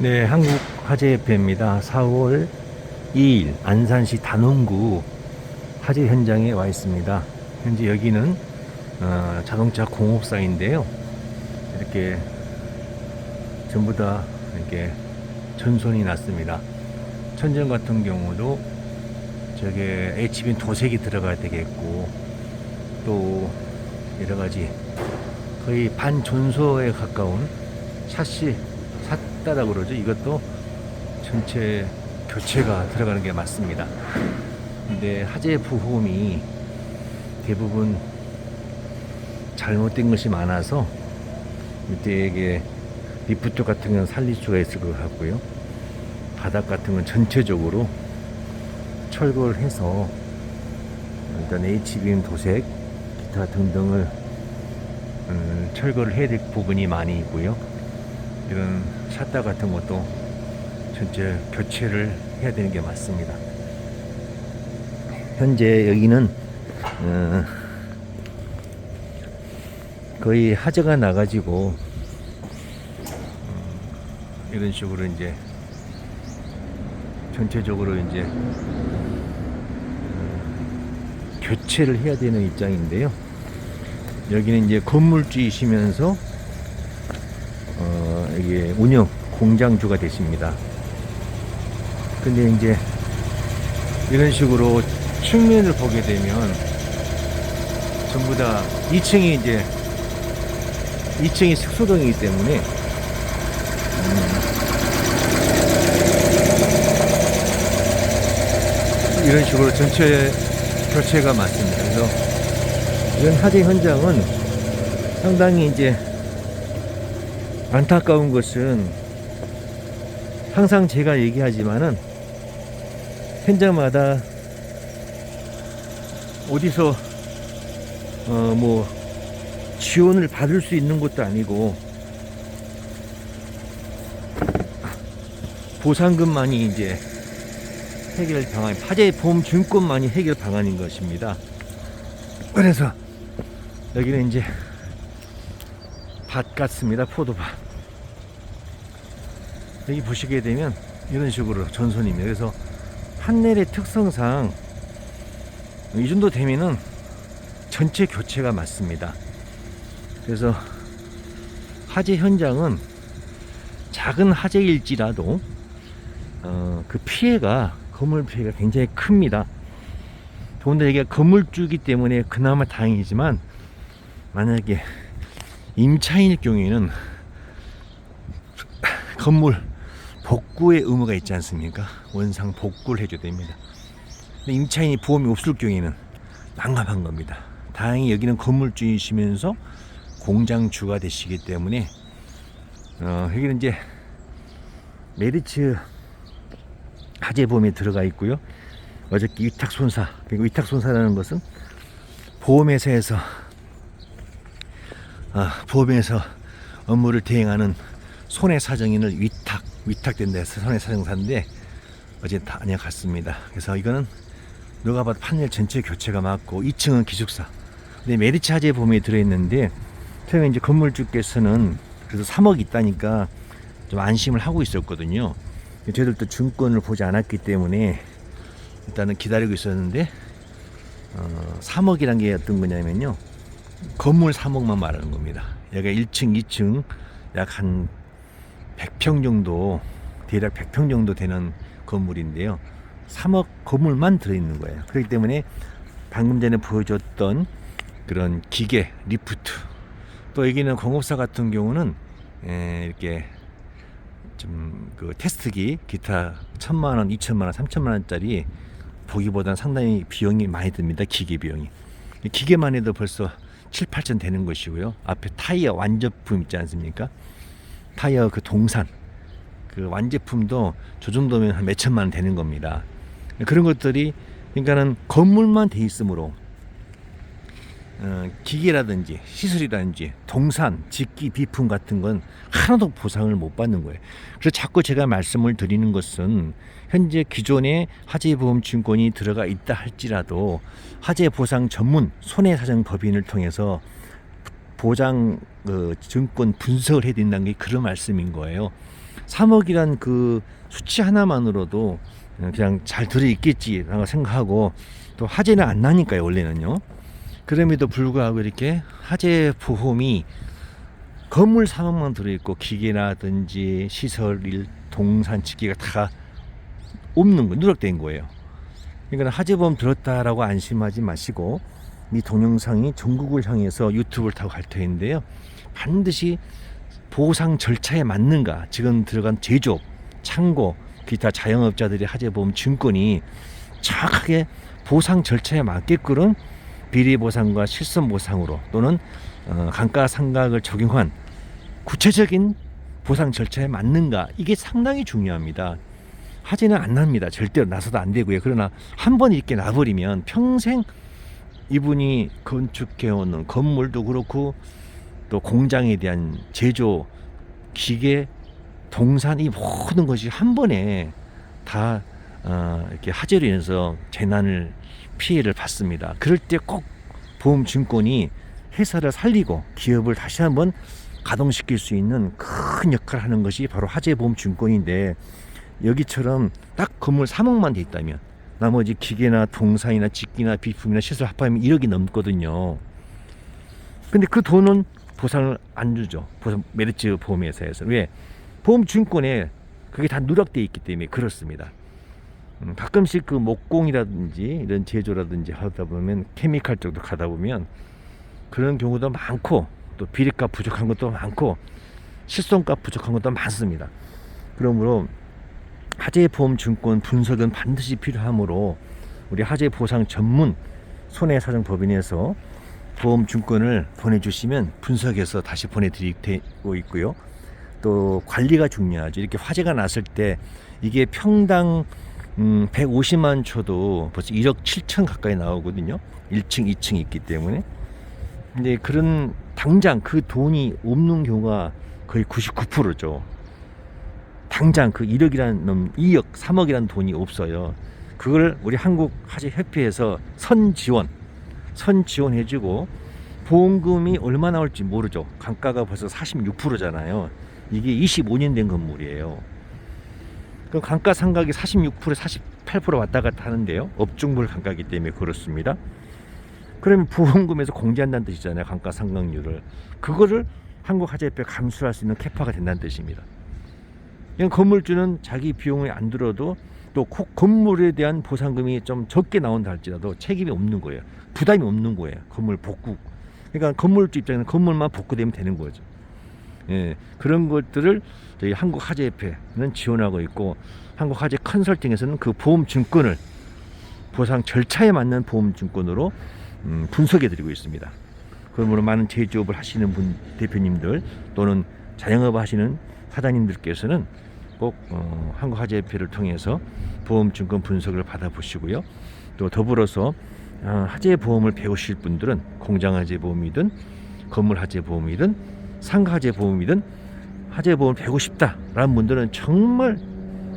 네, 한국 화재 협회입니다. 4월 2일 안산시 단원구 화재 현장에 와 있습니다. 현재 여기는 어, 자동차 공업사인데요. 이렇게 전부 다 이렇게 전손이 났습니다. 천정 같은 경우도 저게 HB 도색이 들어가야 되겠고 또 여러 가지 거의 반존소에 가까운 샷시 샀다라 그러죠. 이것도 전체 교체가 들어가는 게 맞습니다. 근데 화재 부품이 대부분 잘못된 것이 많아서 밑에 이게 리프트 같은 건 살릴 수가 있을 것 같고요. 바닥 같은 건 전체적으로 철거를 해서 일단 HBM 도색, 기타 등등을 음, 철거를 해야 될 부분이 많이 있고요. 이런 샷다 같은 것도 전체 교체를 해야 되는 게 맞습니다. 현재 여기는 어, 거의 하재가 나가지고 음, 이런 식으로 이제 전체적으로 이제 음, 교체를 해야 되는 입장인데요. 여기는 이제 건물주이시면서 어, 이게 운영 공장주가 되십니다. 근데 이제 이런 식으로 측면을 보게 되면 전부 다 2층이 이제 2층이 숙소동이기 때문에 음, 이런 식으로 전체 교체가 맞습니다. 그래서 이런 화재 현장은 상당히 이제 안타까운 것은 항상 제가 얘기하지만은 현장마다 어디서 어 뭐 지원을 받을 수 있는 것도 아니고 보상금만이 이제 해결 방안, 화재 보험 증권만이 해결 방안인 것입니다. 그래서 여기는 이제 밭 같습니다. 포도밭. 여기 보시게 되면 이런 식으로 전선입니다. 그래서 판넬의 특성상 이 정도 되면은 전체 교체가 맞습니다. 그래서 화재 현장은 작은 화재일지라도 어, 그 피해가 건물 피해가 굉장히 큽니다. 더군다나 이게 건물주기 때문에 그나마 다행이지만 만약에 임차인일 경우에는 건물 복구의 의무가 있지 않습니까? 원상 복구를 해줘야 됩니다. 임차인이 보험이 없을 경우에는 난감한 겁니다. 다행히 여기는 건물주이시면서 공장주가 되시기 때문에 어, 여기는 이제 메리츠 화재보험에 들어가 있고요. 어저께 위탁 손사, 그리고 위탁 손사라는 것은 보험회사에서 아, 보험에서 업무를 대행하는 손해사정인을 위탁, 위탁된다 해서 손해사정사인데 어제 다녀갔습니다. 그래서 이거는 누가 봐도 판넬 전체 교체가 맞고 2층은 기숙사. 근데 메리츠 화재 보험에 들어있는데 처음에 이제 건물주께서는 그래도 3억 있다니까 좀 안심을 하고 있었거든요. 저희들도 증권을 보지 않았기 때문에 일단은 기다리고 있었는데 어, 3억이란 게 어떤 거냐면요. 건물 3억만 말하는 겁니다. 여기가 1층, 2층 약 한 100평 정도 대략 100평 정도 되는 건물인데요. 3억 건물만 들어있는 거예요. 그렇기 때문에 방금 전에 보여줬던 그런 기계, 리프트 또 여기는 공업사 같은 경우는 에, 이렇게 좀 그 테스트기 기타 천만 원, 이천만 원, 삼천만 원짜리 보기보다는 상당히 비용이 많이 듭니다. 기계 비용이. 이 기계만 해도 벌써 7, 8천 되는 것이고요. 앞에 타이어 완제품 있지 않습니까? 타이어 그 동산 그 완제품도 저 정도면 한 몇 천만 원 되는 겁니다. 그런 것들이 그러니까는 건물만 돼 있으므로 어, 기계라든지 시술이라든지 동산, 직기, 비품 같은 건 하나도 보상을 못 받는 거예요. 그래서 자꾸 제가 말씀을 드리는 것은 현재 기존에 화재보험 증권이 들어가 있다 할지라도 화재 보상 전문 손해사정 법인을 통해서 보장을 그 증권 분석을 해야 된다는 게 그런 말씀인 거예요. 3억이란 그 수치 하나만으로도 그냥 잘 들어있겠지라고 생각하고 또 화재는 안 나니까요 원래는요. 그럼에도 불구하고 이렇게 화재 보험이 건물 사업만 들어있고 기계라든지 시설 일 동산 짓기가 다 없는 거 누락된 거예요. 그러니까 화재보험 들었다라고 안심하지 마시고 이 동영상이 전국을 향해서 유튜브를 타고 갈 터인데요. 반드시 보상 절차에 맞는가 지금 들어간 제조업, 창고, 기타 자영업자들의 화재보험 증권이 정확하게 보상 절차에 맞게끔 비리 보상과 실손 보상으로 또는 어, 감가상각을 적용한 구체적인 보상 절차에 맞는가 이게 상당히 중요합니다. 화재는 안 납니다. 절대로 나서도 안 되고요. 그러나 한 번 이렇게 나버리면 평생 이분이 건축해오는 건물도 그렇고 또 공장에 대한 제조 기계 동산 이 모든 것이 한 번에 다 어, 이렇게 화재로 인해서 재난을 피해를 받습니다. 그럴 때 꼭 보험증권이 회사를 살리고 기업을 다시 한번 가동시킬 수 있는 큰 역할을 하는 것이 바로 화재보험증권인데 여기처럼 딱 건물 3억만 돼 있다면 나머지 기계나 동산이나 직기나 비품이나 시설 합하면 1억이 넘거든요. 근데 그 돈은 보상을 안 주죠. 보상 메리츠 보험회사에서 왜 보험증권에 그게 다 누락돼 있기 때문에 그렇습니다. 음, 가끔씩 그 목공이라든지 이런 제조라든지 하다 보면 케미칼 쪽도 가다 보면 그런 경우도 많고 또 비리값 부족한 것도 많고 실손값 부족한 것도 많습니다. 그러므로 화재보험증권 분석은 반드시 필요하므로 우리 화재보상 전문 손해사정법인에서 보험증권을 보내주시면 분석해서 다시 보내드리고 있고요. 또 관리가 중요하죠. 이렇게 화재가 났을 때 이게 평당 음, 150만 초도 벌써 1억 7천 가까이 나오거든요. 1층, 2층 있기 때문에. 근데 그런 당장 그 돈이 없는 경우가 거의 99%죠. 당장 그 1억이라는 놈 2억, 3억이라는 돈이 없어요. 그걸 우리 한국 화재 협회에서 선 지원, 선 지원해주고 보험금이 얼마 나올지 모르죠. 감가가 벌써 46%잖아요. 이게 25년 된 건물이에요. 그 감가상각이 46% 48% 왔다 갔다 하는데요. 업종별 감가기 때문에 그렇습니다. 그러면 보험금에서 공제한다는 뜻이잖아요. 감가상각률을. 그거를 한국화재협회 감수할 수 있는 캐파가 된다는 뜻입니다. 그냥 건물주는 자기 비용이 안 들어도 또 코- 건물에 대한 보상금이 좀 적게 나온다 할지라도 책임이 없는 거예요. 부담이 없는 거예요. 건물 복구. 그러니까 건물주 입장에는 건물만 복구되면 되는 거죠. 예, 그런 것들을 저희 한국화재협회는 지원하고 있고 한국화재 컨설팅에서는 그 보험증권을 보상 절차에 맞는 보험증권으로 음, 분석해드리고 있습니다. 그러므로 많은 제조업을 하시는 분 대표님들 또는 자영업 하시는 사장님들께서는 꼭 어, 한국화재협회를 통해서 보험증권 분석을 받아보시고요. 또 더불어서 어, 화재 보험을 배우실 분들은 공장화재 보험이든 건물화재 보험이든 상가화재 보험이든 화재보험을 배우고 싶다라는 분들은 정말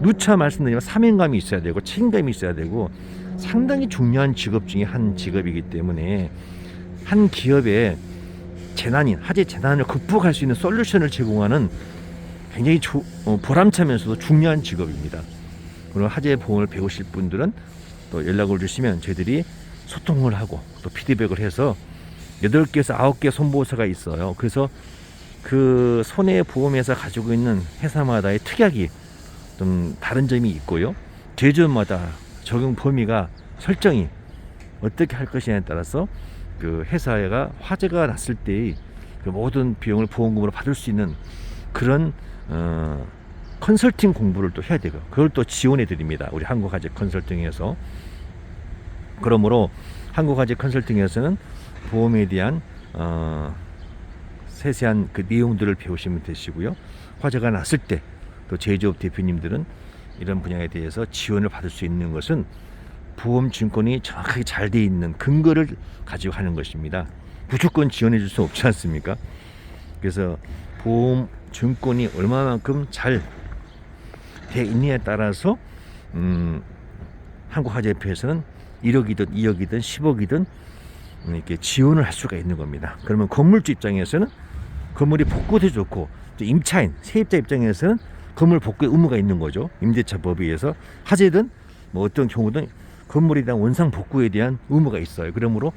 누차 말씀드리면 사명감이 있어야 되고 책임감이 있어야 되고 상당히 중요한 직업 중에 한 직업이기 때문에 한 기업에 재난인 화재 재난을 극복할 수 있는 솔루션을 제공하는 굉장히 조, 어, 보람차면서도 중요한 직업입니다. 그리고 화재 보험을 배우실 분들은 또 연락을 주시면 저희들이 소통을 하고 또 피드백을 해서 8개에서 9개 손보호사가 있어요. 그래서 그 손해보험회사 가지고 있는 회사마다의 특약이 좀 다른 점이 있고요. 제조마다 적용 범위가 설정이 어떻게 할 것이냐에 따라서 그 회사가 화재가 났을 때의 그 모든 비용을 보험금으로 받을 수 있는 그런 어, 컨설팅 공부를 또 해야 되고 그걸 또 지원해 드립니다. 우리 한국화재 컨설팅에서 그러므로 한국화재 컨설팅에서는 보험에 대한 어, 세세한 그 내용들을 배우시면 되시고요. 화재가 났을 때 또 제조업 대표님들은 이런 분야에 대해서 지원을 받을 수 있는 것은 보험 증권이 정확하게 잘 돼 있는 근거를 가지고 하는 것입니다. 무조건 지원해 줄 수 없지 않습니까? 그래서 보험 증권이 얼마만큼 잘 돼 있느냐에 따라서 음, 한국화재협회에서는 1억이든 2억이든 10억이든 이렇게 지원을 할 수가 있는 겁니다. 그러면 건물주 입장에서는 건물이 복구도 좋고 또 임차인 세입자 입장에서는 건물 복구에 의무가 있는 거죠. 임대차 법에 의해서 하재든 뭐 어떤 경우든 건물에 대한 원상 복구에 대한 의무가 있어요. 그러므로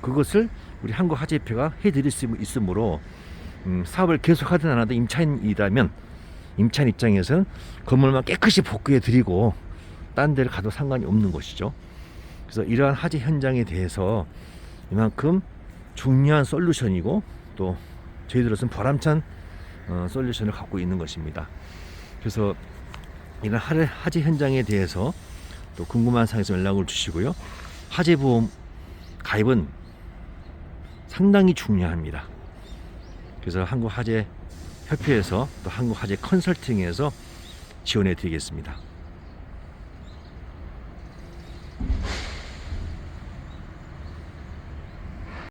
그것을 우리 한국 하재협회가 해드릴 수 있으므로 음, 사업을 계속하든 안 하든 임차인이라면 임차인 입장에서는 건물만 깨끗이 복구해 드리고 딴 데를 가도 상관이 없는 것이죠. 그래서 이러한 화재 현장에 대해서 이만큼 중요한 솔루션이고 또 저희들로서는 보람찬 어, 솔루션을 갖고 있는 것입니다. 그래서 이런 하- 화재 현장에 대해서 또 궁금한 사항 있으면 연락을 주시고요. 화재 보험 가입은 상당히 중요합니다. 그래서 한국 화재 협회에서 또 한국 화재 컨설팅에서 지원해 드리겠습니다.